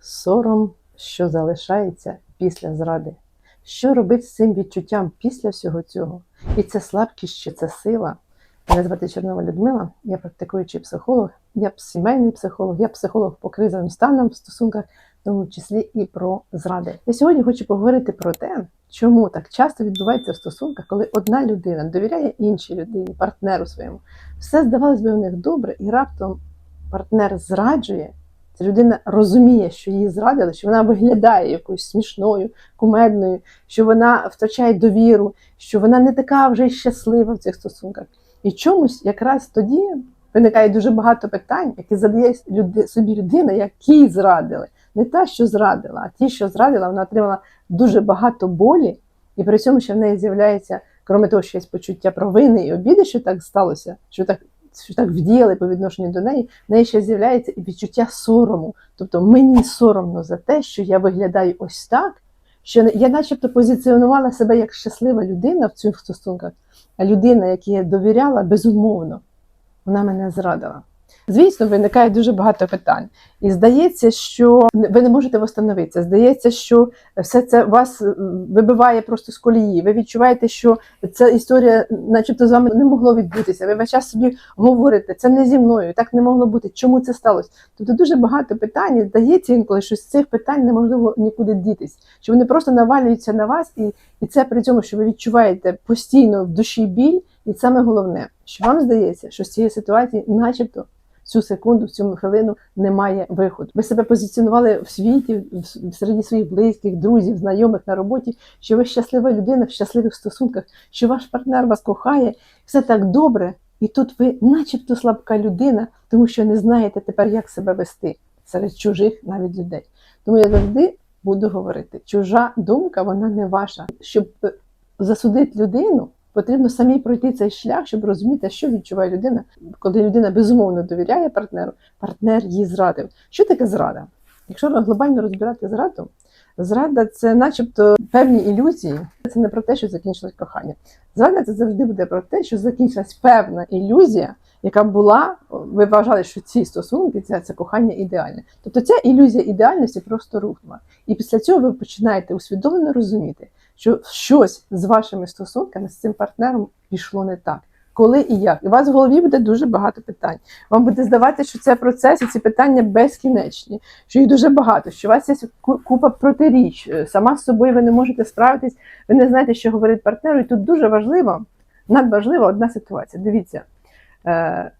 сором, що залишається після зради. Що робити з цим відчуттям після всього цього? І це слабкість чи це сила? Мене звати Чорнова Людмила, я практикуючий психолог, я сімейний психолог, я психолог по кризовим станам в стосунках, в тому числі і про зради. Я сьогодні хочу поговорити про те, чому так часто відбувається в стосунках, коли одна людина довіряє іншій людині, партнеру своєму. Все здавалось би у них добре, і раптом партнер зраджує. Ця людина розуміє, що її зрадили, що вона виглядає якоюсь смішною, кумедною, що вона втрачає довіру, що вона не така вже щаслива в цих стосунках. І чомусь якраз тоді виникає дуже багато питань, які задає собі людина, які зрадили. Не та, що зрадила, а ті, що зрадила, вона отримала дуже багато болі, і при цьому ще в неї з'являється, крім того, що є почуття провини і обіди, що так сталося, що так що так вдіяли по відношенню до неї, в неї ще з'являється і відчуття сорому. Тобто мені соромно за те, що я виглядаю ось так, що я начебто позиціонувала себе як щаслива людина в цих стосунках, а людина, якій я довіряла, безумовно, вона мене зрадила. Звісно, виникає дуже багато питань. І здається, що ви не можете встановитися. Здається, що все це вас е, вибиває просто з колії. Ви відчуваєте, що ця історія, начебто, з вами не могло відбутися. Ви весь час собі говорите, це не зі мною, так не могло бути. Чому це сталося? Тобто дуже багато питань. і Здається інколи, що з цих питань неможливо нікуди дітись, що вони просто навалюються на вас, і, і це при цьому, що ви відчуваєте постійно в душі біль. І саме головне, що вам здається, що з цієї ситуації, начебто, цю секунду, в цю хвилину немає виходу. Ви себе позиціонували в світі, в серед своїх близьких, друзів, знайомих на роботі, що ви щаслива людина в щасливих стосунках, що ваш партнер вас кохає, все так добре, і тут ви, начебто, слабка людина, тому що не знаєте тепер, як себе вести серед чужих навіть людей. Тому я завжди буду говорити: чужа думка, вона не ваша. Щоб засудити людину. Потрібно самій пройти цей шлях, щоб розуміти, що відчуває людина, коли людина безумовно довіряє партнеру, партнер її зрадив. Що таке зрада? Якщо глобально розбирати зраду, зрада це начебто певні ілюзії. Це не про те, що закінчилось кохання. Зрада це завжди буде про те, що закінчилась певна ілюзія, яка була, ви вважали, що ці стосунки, це, це кохання ідеальне. Тобто ця ілюзія ідеальності просто рухнула. І після цього ви починаєте усвідомлено розуміти, що щось з вашими стосунками з цим партнером пішло не так. Коли і як. І у вас в голові буде дуже багато питань. Вам буде здавати, що це процес і ці питання безкінечні, що їх дуже багато, що у вас є купа протиріч. Сама з собою ви не можете справитись, ви не знаєте, що говорить партнеру. І тут дуже важливо, надважлива одна ситуація. Дивіться, е,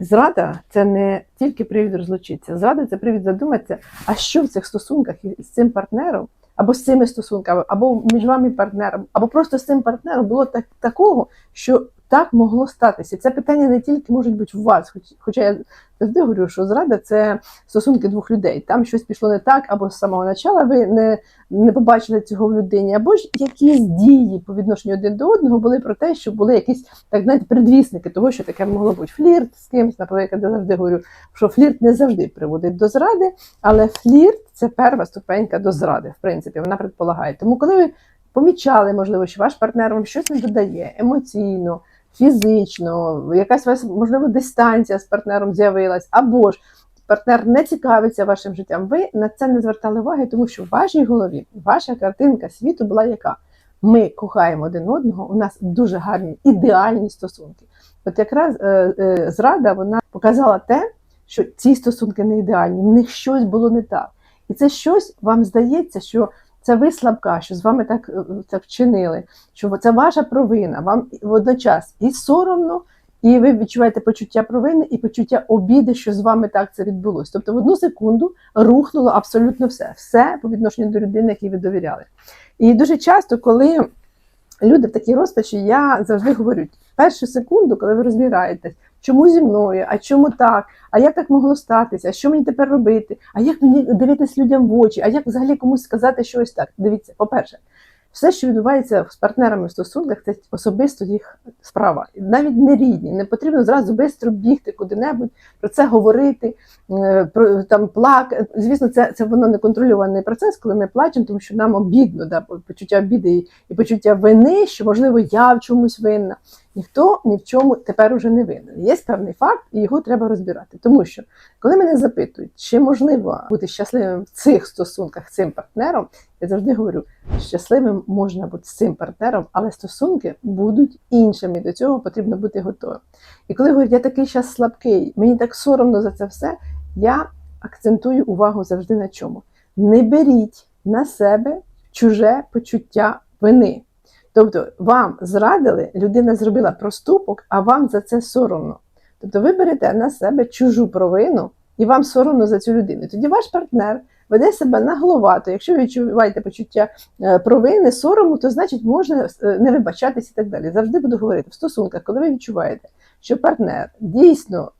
зрада це не тільки привід розлучитися. Зрада це привід задуматися, а що в цих стосунках з цим партнером або з цими стосунками, або між вами партнером, або просто з цим партнером було так такого, що так могло статися. Це питання не тільки можуть бути у вас, хоч, хоча я завжди говорю, що зрада це стосунки двох людей. Там щось пішло не так, або з самого початку ви не не побачили цього в людині, або ж якісь дії по відношенню один до одного були про те, що були якісь так знаєте, предвісники того, що таке могло бути флірт з кимось. Наприклад, я завжди говорю, що флірт не завжди приводить до зради, але флірт це перша ступенька до зради. В принципі, вона предполагає. Тому, коли ви помічали, можливо, що ваш партнер вам щось не додає емоційно фізично, якась можливо, дистанція з партнером з'явилась, або ж партнер не цікавиться вашим життям, ви на це не звертали уваги, тому що в вашій голові ваша картинка світу була яка? Ми кохаємо один одного, у нас дуже гарні ідеальні стосунки. От якраз е, е, зрада вона показала те, що ці стосунки не ідеальні, в них щось було не так. І це щось вам здається, що це ви слабка, що з вами так так вчинили, що це ваша провина. Вам водночас і соромно, і ви відчуваєте почуття провини і почуття обіди, що з вами так це відбулося. Тобто в одну секунду рухнуло абсолютно все, все по відношенню до людини, якій ви довіряли. І дуже часто, коли люди в такій розпачі, я завжди говорю: першу секунду, коли ви розбираєтесь, чому зі мною, а чому так, а як так могло статися, а що мені тепер робити, а як мені дивитись людям в очі, а як взагалі комусь сказати щось так. Дивіться, по-перше, все, що відбувається з партнерами в стосунках, це особисто їх справа. Навіть не рідні. Не потрібно зразу швидко бігти куди-небудь, про це говорити, е, про там плакати. Звісно, це це воно неконтрольований процес, коли ми плачемо, тому що нам обідно, да, почуття обіди і, і почуття вини, що можливо я в чомусь винна. Ніхто ні в чому тепер уже не винен. Є певний факт, і його треба розбирати. Тому що, коли мене запитують, чи можливо бути щасливим в цих стосунках з цим партнером, я завжди говорю, щасливим можна бути з цим партнером, але стосунки будуть іншими. До цього потрібно бути готовим. І коли говорять, я такий час слабкий, мені так соромно за це все, я акцентую увагу завжди на чому. Не беріть на себе чуже почуття вини. Тобто вам зрадили, людина зробила проступок, а вам за це соромно. Тобто ви берете на себе чужу провину і вам соромно за цю людину. Тоді ваш партнер веде себе нагловато. Якщо ви відчуваєте почуття е, провини, сорому, то значить можна е, не вибачатись і так далі. Завжди буду говорити в стосунках, коли ви відчуваєте, що партнер дійсно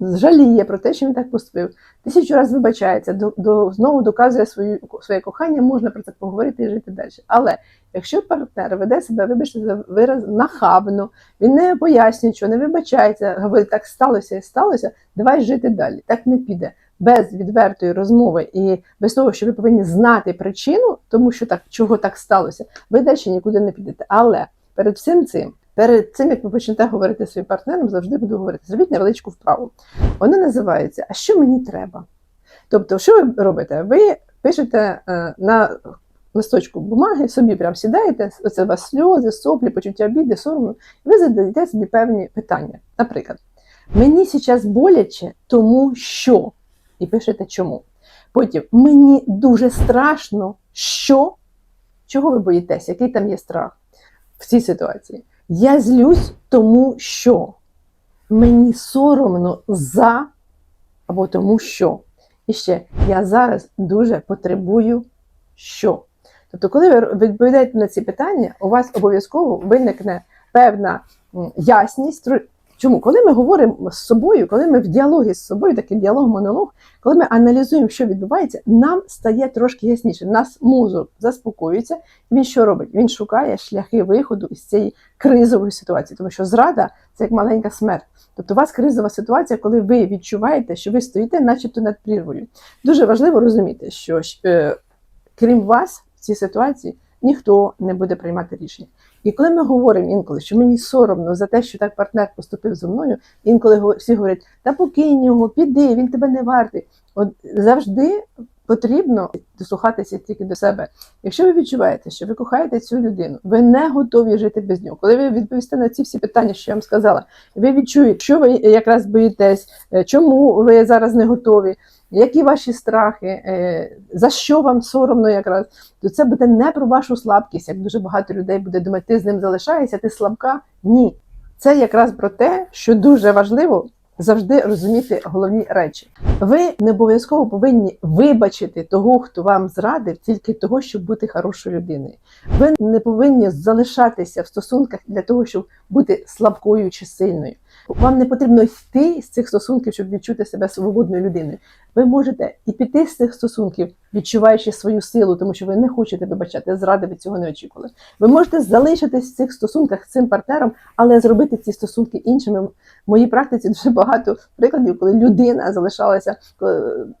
жаліє про те, що він так поступив, тисячу разів вибачається, до, до, знову доказує свою, своє кохання, можна про це поговорити і жити далі. Але якщо партнер веде себе, вибачте за вираз нахабно, він не пояснює, що не вибачається, говорить, так сталося і сталося, давай жити далі. Так не піде. Без відвертої розмови і без того, що ви повинні знати причину, тому що так чого так сталося, ви далі нікуди не підете. Але перед всім цим, перед цим, як ви почнете говорити своїм партнером, завжди буду говорити: зробіть невеличку вправу. Вона називається А що мені треба? Тобто, що ви робите? Ви пишете е, на листочку бумаги, собі прям сідаєте, оце у вас сльози, соплі, почуття біди, сорому, і ви задаєте собі певні питання. Наприклад, мені зараз боляче, тому що. І пишете чому. Потім мені дуже страшно, що. Чого ви боїтеся? Який там є страх в цій ситуації? Я злюсь, тому що мені соромно за або тому що. І ще я зараз дуже потребую що. Тобто, коли ви відповідаєте на ці питання, у вас обов'язково виникне певна ясність. Чому? Коли ми говоримо з собою, коли ми в діалогі з собою, такий діалог-монолог, коли ми аналізуємо, що відбувається, нам стає трошки ясніше. Нас мозок заспокоюється. Він що робить? Він шукає шляхи виходу із цієї кризової ситуації, тому що зрада це як маленька смерть. Тобто у вас кризова ситуація, коли ви відчуваєте, що ви стоїте, начебто над прірвою. Дуже важливо розуміти, що е, крім вас в цій ситуації ніхто не буде приймати рішення. І коли ми говоримо інколи, що мені соромно за те, що так партнер поступив зі мною, інколи всі говорять, та покинь його, піди, він тебе не вартий. От завжди потрібно дослухатися тільки до себе. Якщо ви відчуваєте, що ви кохаєте цю людину, ви не готові жити без нього. Коли ви відповісте на ці всі питання, що я вам сказала, ви відчуєте, що ви якраз боїтесь, е, чому ви зараз не готові, які ваші страхи, е, за що вам соромно якраз, то це буде не про вашу слабкість, як дуже багато людей буде думати, ти з ним залишаєшся, ти слабка. Ні. Це якраз про те, що дуже важливо завжди розуміти головні речі. Ви не обов'язково повинні вибачити того, хто вам зрадив, тільки того, щоб бути хорошою людиною. Ви не повинні залишатися в стосунках для того, щоб бути слабкою чи сильною. Вам не потрібно йти з цих стосунків, щоб відчути себе свободною людиною. Ви можете і піти з цих стосунків, відчуваючи свою силу, тому що ви не хочете вибачати зради, ви цього не очікували. Ви можете залишитись в цих стосунках з цим партнером, але зробити ці стосунки іншими. В моїй практиці дуже багато прикладів, коли людина залишалася,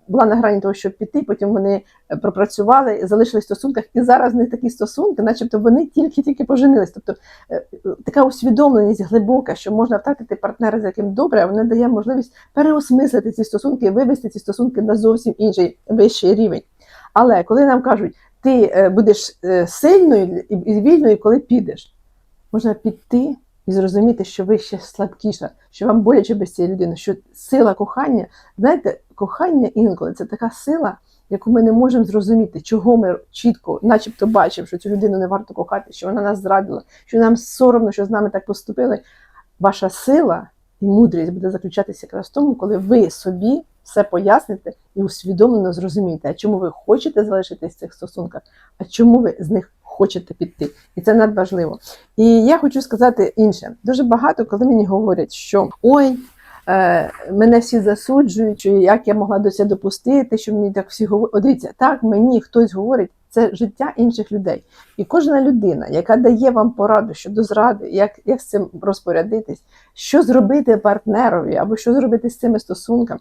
була на грані того, щоб піти, потім вони е, пропрацювали, залишились в стосунках, і зараз них такі стосунки, начебто вони тільки-тільки поженились. Тобто е, е, така усвідомленість глибока, що можна втратити партнера, з яким добре, вона дає можливість переосмислити ці стосунки вивести ці стосунки на зовсім інший вищий рівень. Але коли нам кажуть, ти е, будеш е, сильною і вільною, коли підеш, можна піти і зрозуміти, що ви ще слабкіша, що вам боляче без цієї людини, що сила кохання, знаєте, кохання інколи це така сила, яку ми не можемо зрозуміти, чого ми чітко, начебто, бачимо, що цю людину не варто кохати, що вона нас зрадила, що нам соромно, що з нами так поступили. Ваша сила і мудрість буде заключатися якраз в тому, коли ви собі все поясните і усвідомлено зрозумієте, а чому ви хочете залишитись в цих стосунках, а чому ви з них хочете піти. І це надважливо. І я хочу сказати інше. Дуже багато, коли мені говорять, що ой. е, Мене всі засуджують, як я могла до цього допустити, що мені так всі говорять. Дивіться, так мені хтось говорить, це життя інших людей. І кожна людина, яка дає вам пораду щодо зради, як, як з цим розпорядитись, що зробити партнерові або що зробити з цими стосунками,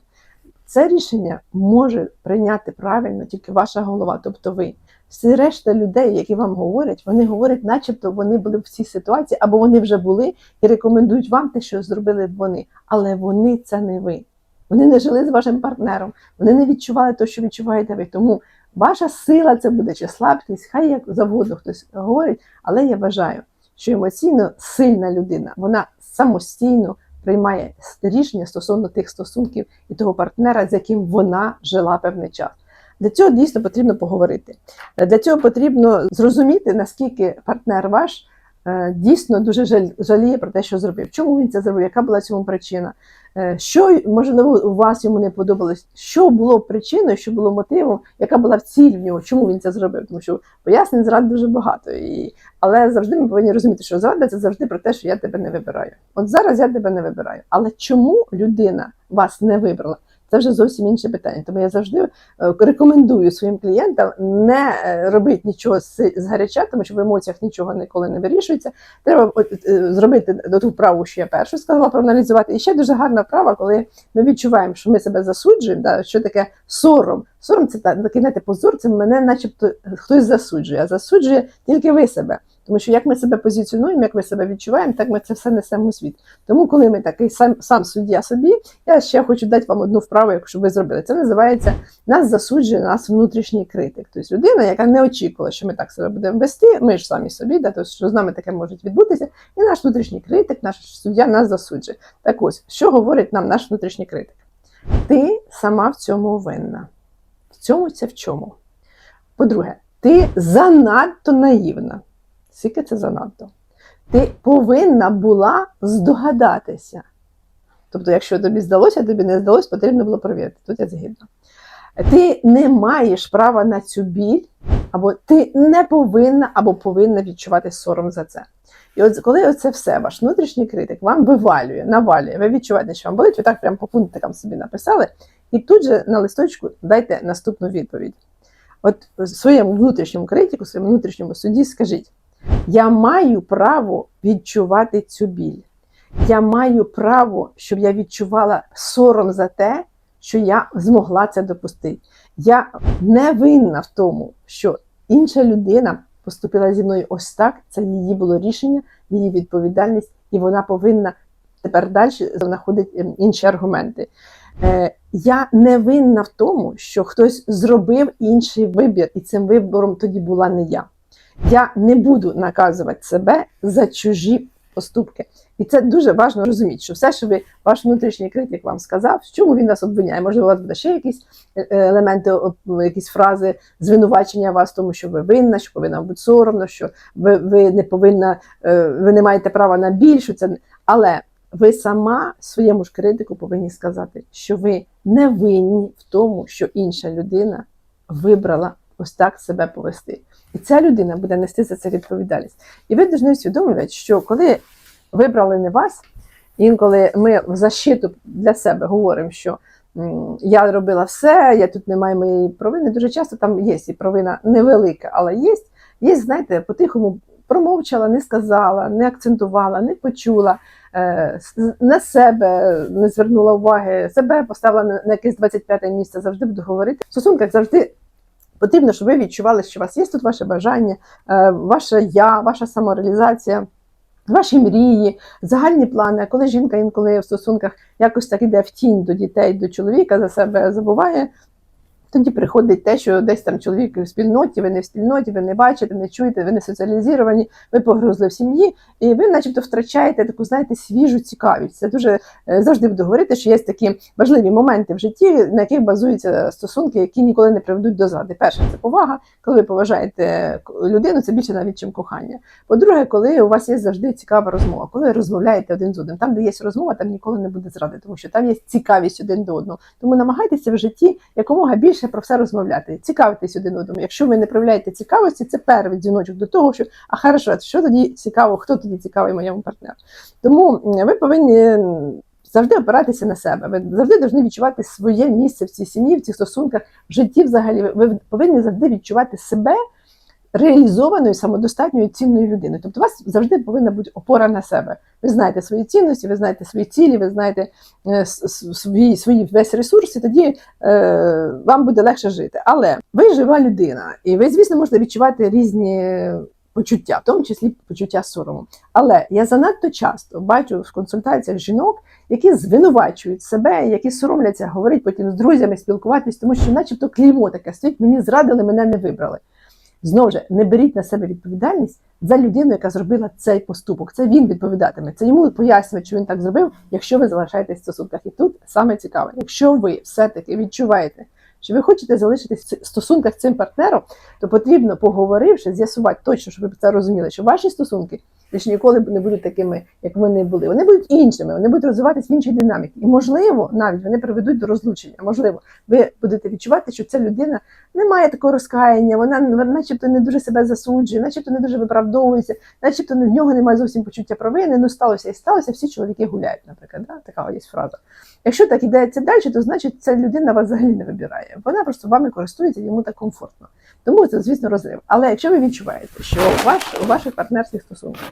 Це рішення може прийняти правильно тільки ваша голова, тобто ви. Всі решта людей, які вам говорять, вони говорять, начебто вони були в цій ситуації, або вони вже були і рекомендують вам те, що зробили б вони. Але вони це не ви. Вони не жили з вашим партнером, вони не відчували те, що відчуваєте ви. Тому ваша сила це буде чи слабкість, хай як завгодно хтось говорить, але я вважаю, що емоційно сильна людина, вона самостійно приймає рішення стосовно тих стосунків і того партнера, з яким вона жила певний час. Для цього дійсно потрібно поговорити. Для цього потрібно зрозуміти, наскільки партнер ваш е, дійсно дуже жаліє про те, що зробив. Чому він це зробив? Яка була цьому причина? Е, Що можливо у вас йому не подобалось? Що було причиною, що було мотивом, яка була ціль в нього? Чому він це зробив? Тому що пояснень зрад дуже багато. І... Але завжди ми повинні розуміти, що зрада це завжди про те, що я тебе не вибираю. От зараз я тебе не вибираю. Але чому людина вас не вибрала? Це вже зовсім інше питання. Тому я завжди е, рекомендую своїм клієнтам не е, робити нічого з, гаряча, тому що в емоціях нічого ніколи не вирішується. Треба е, зробити ту вправу, що я першу сказала, проаналізувати. І ще дуже гарна вправа, коли ми відчуваємо, що ми себе засуджуємо, да, що таке сором. Сором це такий знаєте, позор, це мене начебто хтось засуджує, а засуджує тільки ви себе. Тому що як ми себе позиціонуємо, як ми себе відчуваємо, так ми це все несемо у світ. Тому, коли ми такий сам, сам суддя собі, я ще хочу дати вам одну вправу, якщо ви зробили. Це називається нас засуджує нас внутрішній критик. Тобто людина, яка не очікувала, що ми так себе будемо вести, ми ж самі собі, да, тобто, що з нами таке може відбутися, і наш внутрішній критик, наш суддя нас засуджує. Так ось, що говорить нам наш внутрішній критик? Ти сама в цьому винна. В цьому це в чому? По-друге, ти занадто наївна. Скільки це занадто? Ти повинна була здогадатися. Тобто, якщо тобі здалося, тобі не здалося, потрібно було перевірити. Тут я згідна. Ти не маєш права на цю біль, або ти не повинна або повинна відчувати сором за це. І от коли оце все, ваш внутрішній критик вам вивалює, навалює, ви відчуваєте, що вам болить, ви так прямо по пунктикам собі написали, і тут же на листочку дайте наступну відповідь. От своєму внутрішньому критику, своєму внутрішньому суді скажіть: я маю право відчувати цю біль. Я маю право, щоб я відчувала сором за те, що я змогла це допустити. Я не винна в тому, що інша людина поступила зі мною ось так. Це її було рішення, її відповідальність, і вона повинна тепер далі знаходити ем, інші аргументи. Е, я не винна в тому, що хтось зробив інший вибір, і цим вибором тоді була не я. Я не буду наказувати себе за чужі поступки. І це дуже важливо розуміти, що все, що ви, ваш внутрішній критик вам сказав, в чому він нас обвиняє. Можливо, у вас буде ще якісь е, елементи, якісь фрази звинувачення вас, тому що ви винна, що повинна бути соромно, що ви, ви не повинна, е, ви не маєте права на більшу. Це але ви сама своєму ж критику повинні сказати, що ви не винні в тому, що інша людина вибрала ось так себе повести. І ця людина буде нести за це відповідальність. І ви повинні усвідомлювати, що коли вибрали не вас, інколи ми в защиту для себе говоримо, що я робила все, я тут не маю моєї провини. Дуже часто там є і провина невелика, але є, є, знаєте, по-тихому промовчала, не сказала, не акцентувала, не почула, е, на себе не звернула уваги, себе поставила на, якесь 25 місце, завжди буду говорити. В стосунках завжди потрібно, щоб ви відчували, що у вас є тут ваше бажання, е, ваше я, ваша самореалізація. Ваші мрії, загальні плани. Коли жінка інколи в стосунках якось так іде в тінь до дітей, до чоловіка, за себе забуває, тоді приходить те, що десь там чоловік в спільноті, ви не в спільноті, ви не бачите, не чуєте, ви не соціалізовані, ви погрузли в сім'ї, і ви, начебто, втрачаєте таку, знаєте, свіжу цікавість. Це дуже е, завжди буду говорити, що є такі важливі моменти в житті, на яких базуються стосунки, які ніколи не приведуть до зради. Перше, це повага. Коли ви поважаєте людину, це більше навіть чим кохання. По-друге, коли у вас є завжди цікава розмова, коли ви розмовляєте один з одним, там, де є розмова, там ніколи не буде зради, тому що там є цікавість один до одного. Тому намагайтеся в житті якомога більше про все розмовляти, цікавитись один одному. Якщо ви не проявляєте цікавості, це перший дзвіночок до того, що а хорошо, що тоді цікаво, хто тоді цікавий моєму партнеру. Тому ви повинні. Завжди опиратися на себе. Ви завжди повинні відчувати своє місце в цій сім'ї, в цих стосунках, в житті взагалі. Ви повинні завжди відчувати себе реалізованою, самодостатньою цінною людиною. Тобто у вас завжди повинна бути опора на себе. Ви знаєте свої цінності, ви знаєте свої цілі, ви знаєте е, свої, свої весь ресурс, і тоді е, вам буде легше жити. Але ви жива людина, і ви, звісно, можете відчувати різні почуття, в тому числі почуття сорому. Але я занадто часто бачу в консультаціях жінок, які звинувачують себе, які соромляться говорити потім з друзями, спілкуватись, тому що, начебто, клеймо таке стоїть, мені зрадили, мене не вибрали. Знову ж, не беріть на себе відповідальність за людину, яка зробила цей поступок. Це він відповідатиме. Це йому пояснює, що він так зробив, якщо ви залишаєтесь в стосунках. І тут саме цікаве, якщо ви все-таки відчуваєте, що ви хочете залишитись в стосунках з цим партнером, то потрібно, поговоривши, з'ясувати точно, щоб ви це розуміли, що ваші стосунки більш ніколи не будуть такими, як вони були. Вони будуть іншими, вони будуть розвиватися в іншій динаміці. І можливо, навіть вони приведуть до розлучення. Можливо, ви будете відчувати, що ця людина не має такого розкаяння, вона начебто не дуже себе засуджує, начебто не дуже виправдовується, начебто в нього немає зовсім почуття провини. Ну сталося і сталося, всі чоловіки гуляють, наприклад. Да? Така є фраза. Якщо так ідеться далі, то значить ця людина вас взагалі не вибирає. Вона просто вами користується, йому так комфортно. Тому це, звісно, розрив. Але якщо ви відчуваєте, що ваш, у ваших партнерських стосунках,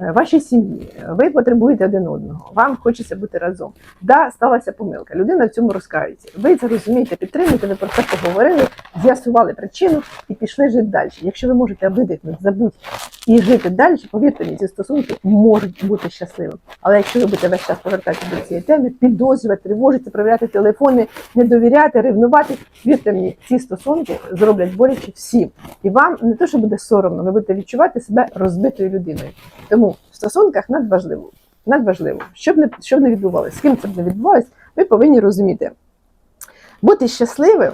вашій сім'ї, е, ви потребуєте один одного, вам хочеться бути разом. Да, сталася помилка. Людина в цьому розкається. Ви це розумієте, підтримуєте, ви про це поговорили, з'ясували причину і пішли жити далі. Якщо ви можете видихнути, забути і жити далі, повірте мені, ці стосунки можуть бути щасливими. Але якщо ви будете весь час повертатися до цієї теми, підозрювати, тривожитися, перевіряти телефони, не довіряти, ревнувати, вірте мені, ці стосунки зроблять боляче всім. І вам не то, що буде соромно, ви будете відчувати себе розбитою людиною. Тому в стосунках надважливо, надважливо, щоб не щоб не відбувалося, з ким це б не відбувалось, ви повинні розуміти. Бути щасливим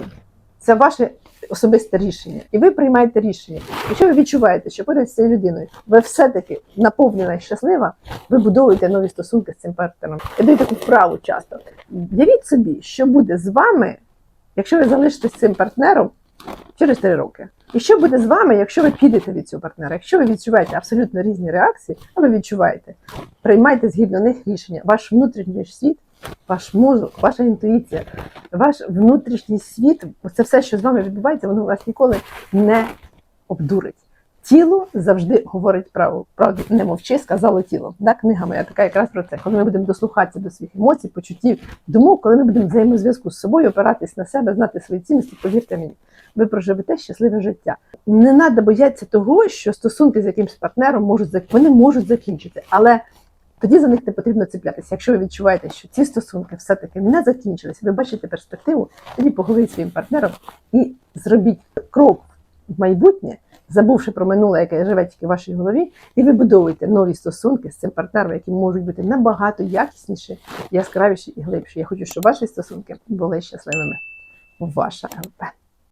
це ваше особисте рішення, і ви приймаєте рішення. Якщо ви відчуваєте, що поряд з цією людиною ви все-таки наповнена і щаслива, ви будуєте нові стосунки з цим партнером. Я даю таку вправу часто. Явіть собі, що буде з вами, якщо ви залишитесь цим партнером через три роки. І що буде з вами, якщо ви підете від цього партнера? Якщо ви відчуваєте абсолютно різні реакції, а ви відчуваєте, приймайте згідно них рішення. Ваш внутрішній світ, ваш мозок, ваша інтуїція, ваш внутрішній світ, це все, що з вами відбувається, воно вас ніколи не обдурить. Тіло завжди говорить правду. Правду не мовчи, сказало тіло. Да, книга моя така якраз про це. Коли ми будемо дослухатися до своїх емоцій, почуттів, думок, коли ми будемо взаємозв'язку з собою, опиратись на себе, знати свої цінності, повірте мені, ви проживете щасливе життя. Не треба боятися того, що стосунки з якимось партнером можуть вони можуть закінчитися, але тоді за них не потрібно цеплятися. Якщо ви відчуваєте, що ці стосунки все-таки не закінчилися, ви бачите перспективу, тоді поговоріть своїм партнером і зробіть крок в майбутнє, забувши про минуле, яке живе тільки в вашій голові, і вибудовуйте нові стосунки з цим партнером, які можуть бути набагато якісніші, яскравіші і глибші. Я хочу, щоб ваші стосунки були щасливими. Ваша ЛП.